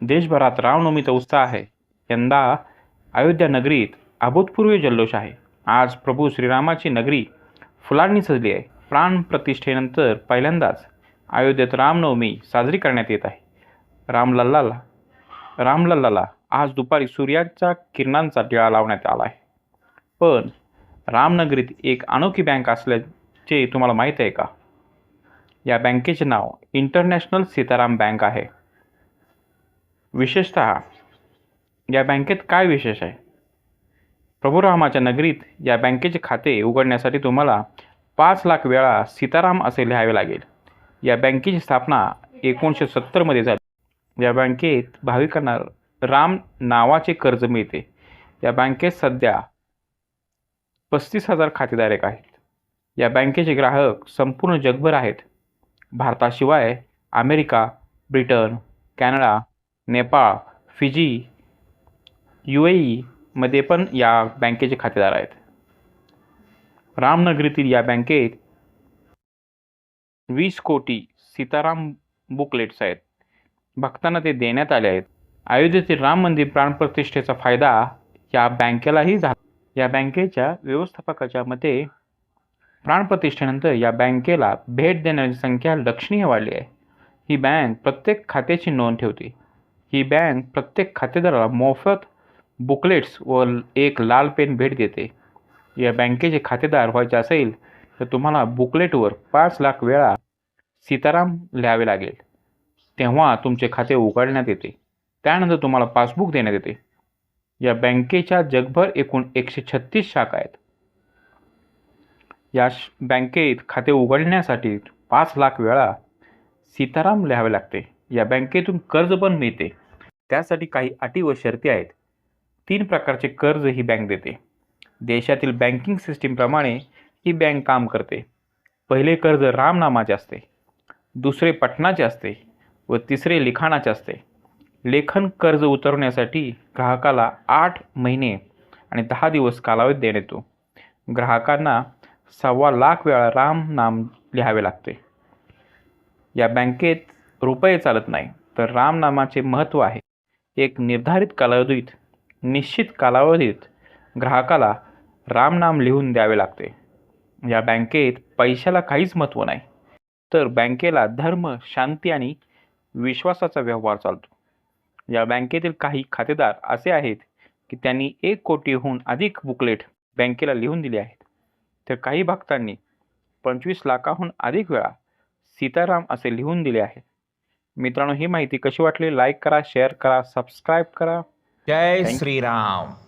देशभरात रामनवमीचा उत्साह आहे. यंदा अयोध्या नगरीत अभूतपूर्व जल्लोष आहे. आज प्रभू श्रीरामाची नगरी फुलांनी सजली आहे. प्राण प्रतिष्ठेनंतर पहिल्यांदाच अयोध्येत रामनवमी साजरी करण्यात येत आहे. रामलल्लाला रामलल्लाला आज दुपारी सूर्याच्या किरणांचा टिळा लावण्यात आला आहे. पण रामनगरीत एक अनोखी बँक असल्याचे तुम्हाला माहीत आहे का? या बँकेचे नाव इंटरनॅशनल सीताराम बँक आहे. विशेषत या बँकेत काय विशेष आहे? प्रभू रामाच्या नगरीत या बँकेचे खाते उघडण्यासाठी तुम्हाला पाच लाख वेळा सीताराम असे लिहावे लागेल. या बँकेची स्थापना एकोणीसशे सत्तरमध्ये झाली. या बँकेत भाविकांना राम नावाचे कर्ज मिळते. या बँकेत सध्या पस्तीस हजार खातेधारक आहेत. या बँकेचे ग्राहक संपूर्ण जगभर आहेत. भारताशिवाय America Britain Canada Nepal Fiji U A ईमध्ये पण या बँकेचे खातेदार आहेत. रामनगरीतील या बँकेत वीस कोटी सीताराम बुकलेट्स आहेत. भक्तांना ते देण्यात आले आहेत. अयोध्येतील राम मंदिर प्राणप्रतिष्ठेचा फायदा या बँकेलाही झाला. या बँकेच्या व्यवस्थापकाच्या मते प्राणप्रतिष्ठेनंतर या बँकेला भेट देण्याची संख्या लक्षणीय वाढली आहे. ही बँक प्रत्येक खात्याची नोंद ठेवते. ही बँक प्रत्येक खातेदाराला मोफत बुकलेट्स व एक लाल पेन भेट देते. या बँकेचे खातेदार व्हायचे असेल तर तुम्हाला बुकलेटवर पाच लाख वेळा सीताराम लिहावे लागेल. तेव्हा तुमचे खाते उघडण्यात येते. त्यानंतर तुम्हाला पासबुक देण्यात येते. या बँकेच्या जगभर एकूण एकशे छत्तीस शाखा आहेत. या बँकेत खाते उघडण्यासाठी पाच लाख वेळा सीताराम लिहावे लागते. या बँकेतून कर्ज पण मिळते. त्यासाठी काही अटी व शर्ती आहेत. तीन प्रकारचे कर्ज ही बँक देते. देशातील बँकिंग सिस्टीमप्रमाणे ही बँक काम करते. पहिले कर्ज रामनामाचे असते. दुसरे पटनाचे असते व तिसरे लिखाणाचे असते. लेखन कर्ज उतरवण्यासाठी ग्राहकाला आठ महिने आणि दहा दिवस कालावधी देण्यात येतो. ग्राहकांना सव्वा लाख वेळा राम नाम लिहावे लागते. या बँकेत रुपये चालत नाही तर रामनामाचे महत्त्व आहे. एक निर्धारित कालावधीत निश्चित कालावधीत ग्राहकाला रामनाम लिहून द्यावे लागते. या बँकेत पैशाला काहीच महत्त्व नाही. तर बँकेला धर्म शांती आणि विश्वासाचा व्यवहार चालतो. या बँकेतील काही खातेदार असे आहेत की त्यांनी एक कोटीहून अधिक बुकलेट बँकेला लिहून दिले आहेत. तर काही भक्तांनी पंचवीस लाखाहून अधिक वेळा सीताराम असे लिहून दिले आहे मित्रांनो ही माहिती कशी वाटली? लाईक करा शेअर करा सबस्क्राईब करा. जय श्रीराम.